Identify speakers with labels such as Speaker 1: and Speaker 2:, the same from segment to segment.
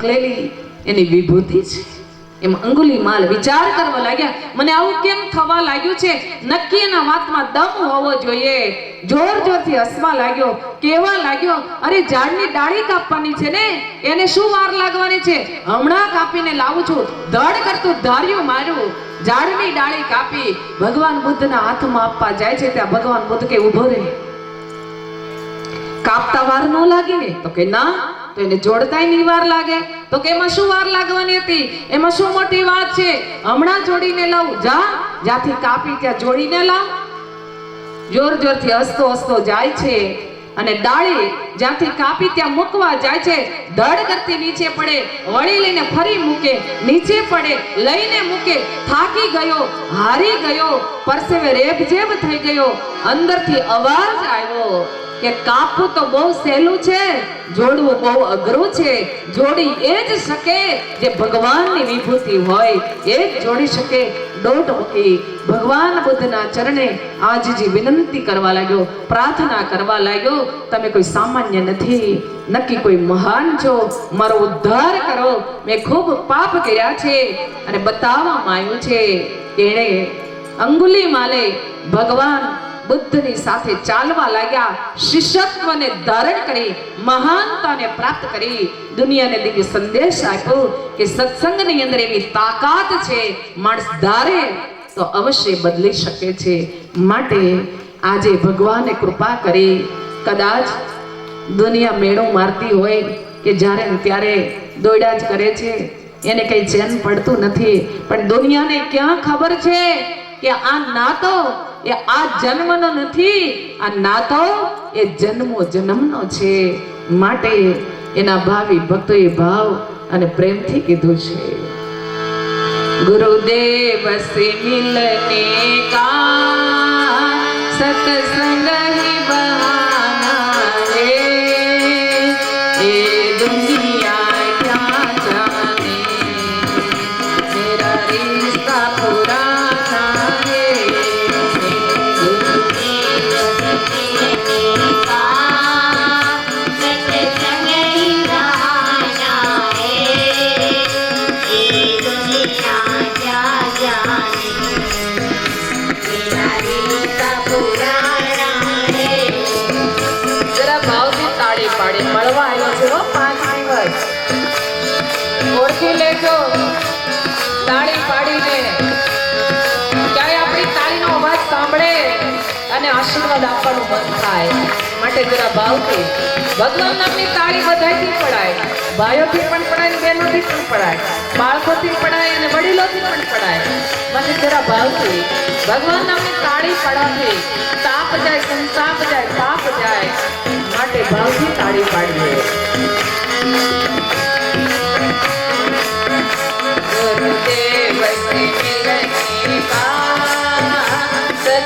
Speaker 1: મોકલેલી એની વિભૂતિ છે. એમ અંગુલી માલ વિચાર કરવા લાગ્યા, મને આવું કેમ થવા લાગ્યું છે? નક્કી એના વાતમાં દમ હોવો જોઈએ. જોર જોરથી હસવા લાગ્યો કેવા લાગ્યો, અરે, ઝાડની ડાળી કાપવાની છે ને? એને શું વાર લાગવાની છે? હમણાં કાપીને લાવું છું. ધડ કરતું ધાર્યું માર્યું ઝાડની ડાળી કાપી, ભગવાન બુદ્ધના હાથમાં આપવા જાય છે, ત્યાં ભગવાન બુદ્ધ કે ઊભો રહે. કાપતા વાર ન લાગે ને? તો કે ના, તો એને જોડતા ની વાર લાગે. તો કે એમાં શું વાર લાગવાની હતી? એમાં શું મોટી વાત છે? હમણાં જોડીને લાવ જા, જ્યાંથી કાપી ત્યાં જોડીને લાવ. જોર જોરથી હસતો હસતો જાય છે. અને ડાળી જ્યાંથી કાપી ત્યાં મૂકવા જાય છે, ધડ કરતી નીચે પડે, વળી લઈને ફરી મૂકે, નીચે પડે, લઈને મૂકે, થાકી ગયો, હારી ગયો, પરસેવે રેબજેબ થઈ ગયો, અંદરથી અવાજ આવ્યો. કે કાપવું તો બહુ સહેલું છે, જોડવું બહુ અઘરું છે. જોડી એ જ શકે જે ભગવાનની વિભૂતિ હોય. એ જ જોડી શકે દોટ મૂકી ભગવાન બુદ્ધના ચરણે આજજી વિનંતી કરવા લાગ્યો, પ્રાર્થના કરવા લાગ્યો, તમે કોઈ સામાન્ય નથી, નક્કી કોઈ મહાન છો. મારો ઉદ્ધાર કરો. મેં ખૂબ પાપ કર્યા છે અને બતાવવામાં આવ્યું છે એણે અંગુલી માલે ભગવાન બુદ્ધની સાથે ચાલવા લાગ્યા, શિષ્યત્વને ધારણ કરી, મહાનતાને પ્રાપ્ત કરી. દુનિયાને દિવ્ય સંદેશ આપ્યો કે સત્સંગની અંદર એવી તાકાત છે, માણસ ધારે તો અવશ્ય બદલી શકે છે. માટે આજે ભગવાને કૃપા કરી. કદાચ દુનિયા મેળો મારતી હોય કે જ્યારે ત્યારે દોડ્યા જ કરે છે. એને કઈ ચેન પડતું નથી. પણ દુનિયાને ક્યાં ખબર છે કે આ નાતો એ આ જન્મનો નથી, આ નાતો એ જન્મો જન્મનો છે. માટે એના ભાવિ ભક્તોએ ભાવ અને પ્રેમથી કીધું છે. ગુરુદેવ મિલને કા સત્સંગ જરા આશીર્વાદ આપવાનું મન થાય. માટે જરા ભાવથી ભગવાન નામની તાળી બધાથી પડાય. ભાઈઓથી પણ પડાય બહેનોથી પણ પડાય. બાળકોથી પડાય અને વડીલોથી પણ પડાય. મને જરા ભાવથી ભગવાન નામની તાળી પડાથી તાપ જાય, સંતાપ જાય, પાપ જાય. માટે ભાવથી તાળી પાડીએ.
Speaker 2: ગુરુદેવ મિલની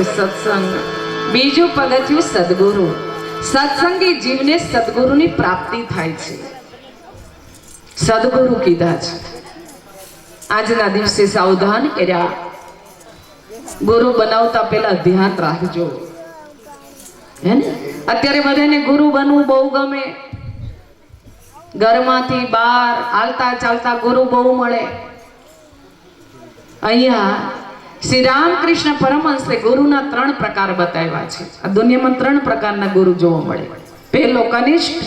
Speaker 1: પહેલું સત્સંગ. બીજું પગથિયું સદગુરુ. સત્સંગી જીવને સદગુરુની પ્રાપ્તિ થાય છે. સદગુરુ કીધા છે. આજના દિવસે સાવધાન કર્યા. ગુરુ બનાવતા પહેલા ધ્યાન રાખજો. હે ને? અત્યારે બધાને ગુરુ બનવું બહુ ગમે. ઘરમાંથી બહાર હાલતા ચાલતા ગુરુ બહુ મળે. અહીંયા શ્રી રામકૃષ્ણ પરમહંસે ગુરુના ત્રણ પ્રકાર બતાવ્યા છે. આ દુનિયામાં ત્રણ પ્રકારના ગુરુ જોવા મળે. પહેલો કનિષ્ઠ,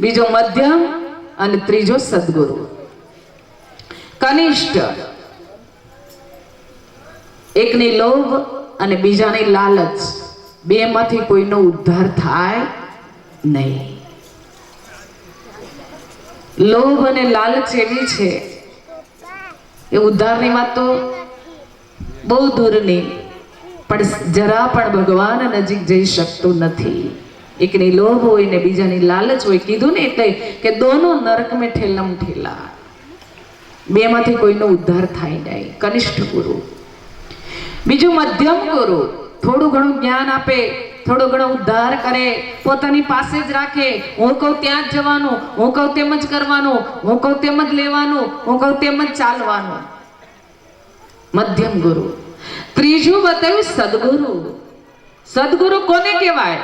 Speaker 1: બીજો મધ્યમ અને ત્રીજો સદગુરુ. કનિષ્ઠ એકની લોભ અને બીજાની લાલચ. બેમાંથી કોઈનો ઉદ્ધાર થાય નહીં. લોભ અને લાલચ એવી છે, એ ઉદ્ધારની વાત તો બહુ દૂરની પણ જરા પણ ભગવાન નજીક જઈ શકતું નથી. એકની લોભ હોય ને બીજાની લાલચ હોય, કીધું ને એટલે કે દોનો નરક મેં ઠેલમ ઠેલા. બેમાંથી કોઈનો ઉદ્ધાર થાય નહીં. કનિષ્ઠ ગુરુ. બીજું મધ્યમ ગુરુ. થોડું ઘણું જ્ઞાન આપે, થોડો ઘણો ઉદ્ધાર કરે, પોતાની પાસે જ રાખે. હું કહું ત્યાં જ જવાનું, હું કહું તેમ જ કરવાનું, હું કહું તેમ જ લેવાનું, હું કહું તેમ જ ચાલવાનું. મધ્યમ ગુરુ. ત્રીજું બતાવ્યું સદગુરુ. સદગુરુ કોને કહેવાય?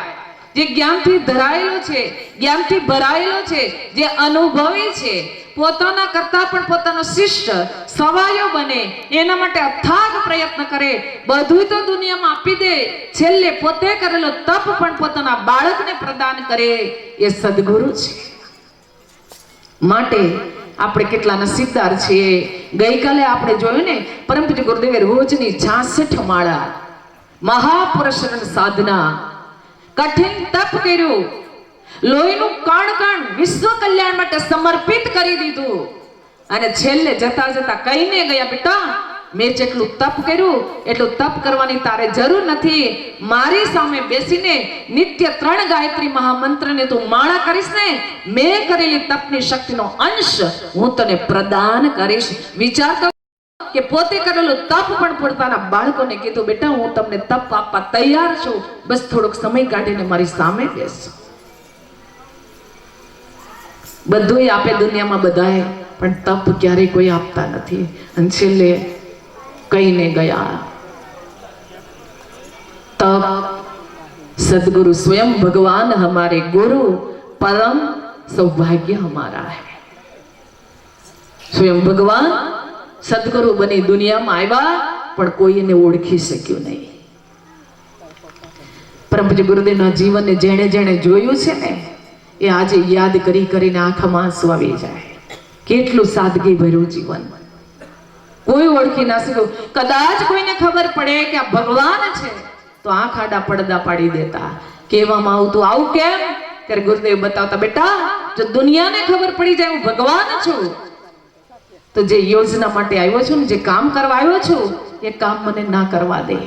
Speaker 1: જે જ્ઞાનથી ધરાયેલો છે, જ્ઞાનથી ભરાયેલો છે, જે અનુભવી છે, પોતાના કરતા પણ પોતાનો શિષ્ટ સવાયો બને, એના માટે અથાગ પ્રયત્ન કરે બધું તો દુનિયામાં આપી દે. છેલ્લે પોતે કરેલો તપ પણ પોતાના બાળકને પ્રદાન કરે. એ સદગુરુ છે. માટે આપણે કેટલા નસીબદાર છીએ. ગઈકાલે આપણે જોયું ને, પરમ પૂજ્ય ગુરુદેવે રોજની છાસઠ માળા. મહાપુરુષરણ સાધના. કઠિન તપ કર્યું. લોહીનું કણ કણ વિશ્વ કલ્યાણ માટે સમર્પિત કરી દીધું. અને છેલ્લે જતા જતા કહીને ગયા, બેટા મેં જેટલું તપ કર્યું, એટલું તપ કરવાની તારે જરૂર નથી. મારી સામે બેસીને નિત્ય ત્રણ ગાયત્રી મહામંત્રને તું માળા કરીશ ને, મેં કરેલી તપની શક્તિનો અંશ હું તને પ્રદાન કરીશ. વિચાર કર કે પોતે કરેલું તપ પણ પોતાના બાળકોને કીધું, બેટા, હું તમને તપ આપવા તૈયાર છું. બસ થોડોક સમય કાઢીને મારી સામે બેસ. બધુંય આપે દુનિયામાં બધાએ, પણ તપ ક્યારેય કોઈ આપતા નથી. અને છેલ્લે કહીને ગયા. તપ, સદગુરु स्वयं भगवान हमारे गुरु परम सौभाग्य हमारा है સ્વયં ભગવાન સદગુરુ બની દુનિયામાં આવ્યા, પણ કોઈ એને ઓળખી શક્યું નહીં. પરમપૂજ્ય ગુરુદેવના જીવનને જેણે જેણે જોયું છે ને, એ આજે યાદ કરી કરીને આંખમાં આંસુ આવી જાય. કેટલું સાદગી ભર્યું જીવનમાં કોઈ ઓળખી ના શક્યું કદાચ કોઈને ખબર પડે કે આ ભગવાન છે, તો આંખ આડા પડદા પાડી દેતા. કહેવામાં આવતું, આવું કેમ? ત્યારે ગુરુદેવ બતાવતા, બેટા, જો દુનિયાને ખબર પડી જાય હું ભગવાન છું. તો જે યોજના માટે આવ્યો છું ને, જે કામ કરવા આવ્યો છું, એ કામ મને ના કરવા દે.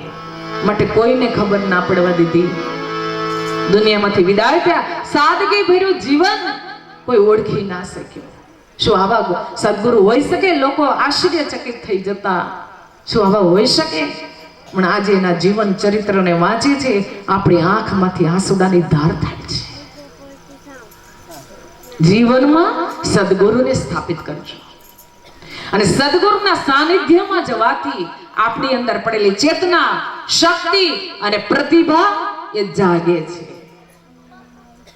Speaker 1: માટે કોઈને ખબર ના પડવા દીધી. દુનિયામાંથી વિદાય થયા. સાદગી ભર્યું જીવન કોઈ ઓળખી ના શક્યું. શું આવા સદગુરુ હોઈ શકે? લોકો આશ્ચર્યચકિત થઈ જતા. શું આવા હોઈ શકે? પણ આજે એના જીવન ચરિત્રને વાંચે છે, આપણી આંખમાંથી આંસુડાની ધાર થાય છે. જીવનમાં સદગુરુને સ્થાપિત કરજો. અને સદગુરુના સાનિધ્યમાં જવાથી આપણી અંદર પડેલી ચેતના, શક્તિ અને પ્રતિભા એ જાગે છે.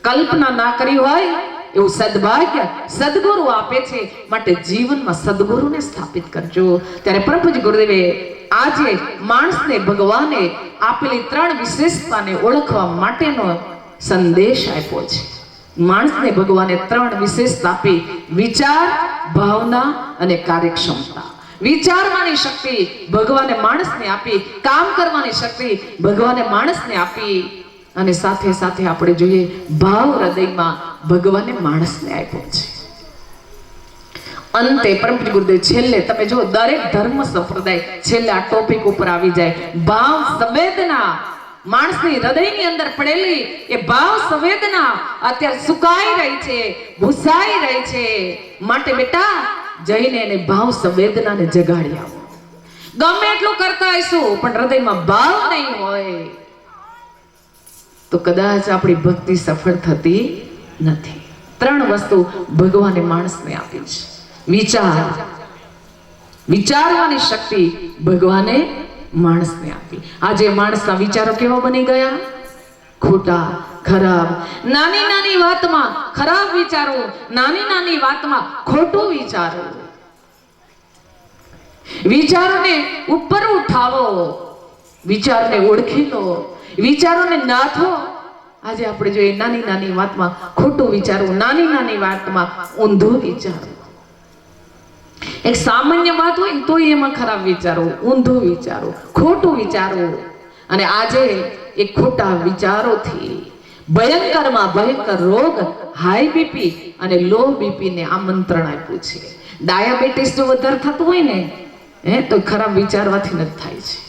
Speaker 1: કલ્પના ના કરી હોય એવું સદભાગ્ય સદગુરુ આપે છે માટે જીવનમાં સદગુરુને સ્થાપિત કરજો. ત્યારે પ્રભુજ ગુરુદેવે આજે માણસને, ભગવાને આપેલી ત્રણ વિશેષતાને ઓળખવા માટેનો સંદેશ આપ્યો છે. માણસને, ભગવાને ત્રણ વિશેષતા આપી વિચાર, ભાવના અને કાર્યક્ષમતા. વિચારવાની શક્તિ ભગવાને માણસને આપી, કામ કરવાની શક્તિ ભગવાને માણસને આપી. અને સાથે સાથે આપણે જોઈએ ભાવ હૃદયમાં ભગવાને માણસને આપ્યો છે અંતે પરમ ગુરુદેવ, છેલ્લે તમે જો દરેક ધર્મ સંપ્રદાય છેલ્લે આ ટોપિક ઉપર આવી જાય. ભાવ સંવેદના. માણસની હૃદયની અંદર પડેલી એ ભાવ સંવેદના અત્યારે સુકાઈ રહી છે, ભૂસાઈ રહી છે. માટે બેટા, જઈને એને ભાવ સંવેદનાને જગાડી આવો. ગમે એટલું કરતા હશું પણ હૃદયમાં ભાવ નહીં હોય. તો કદાચ આપણી ભક્તિ સફળ થતી નથી. ત્રણ વસ્તુ ભગવાને માણસને આપી છે. વિચાર. વિચારવાની શક્તિ ભગવાને માણસને આપી. આજે માણસના વિચારો કેવા બની ગયા? ખોટા, ખરાબ. નાની નાની વાતમાં ખરાબ વિચારો, નાની નાની વાતમાં ખોટું વિચારો. વિચારોને ઉપર ઉઠાવો. વિચારને ઓળખી લો. વિચારોને નાથો. આજે આપણે જોઈએ નાની નાની વાતમાં, ખોટું વિચારવું, નાની નાની વાતમાં ઊંધું વિચારવું એક સામાન્ય વાત હોય ને તોય એમાં ખરાબ વિચારો ઊંધું વિચારો ખોટું વિચારો અને આજે એ ખોટા વિચારોથી ભયંકરમાં ભયંકર રોગ હાઈ બીપી અને લો બીપી ને આમંત્રણ આપ્યું છે. ડાયાબિટીસ જો વધારે થતું હોય ને, હે, તો ખરાબ વિચારવાથી નથી થાય છે.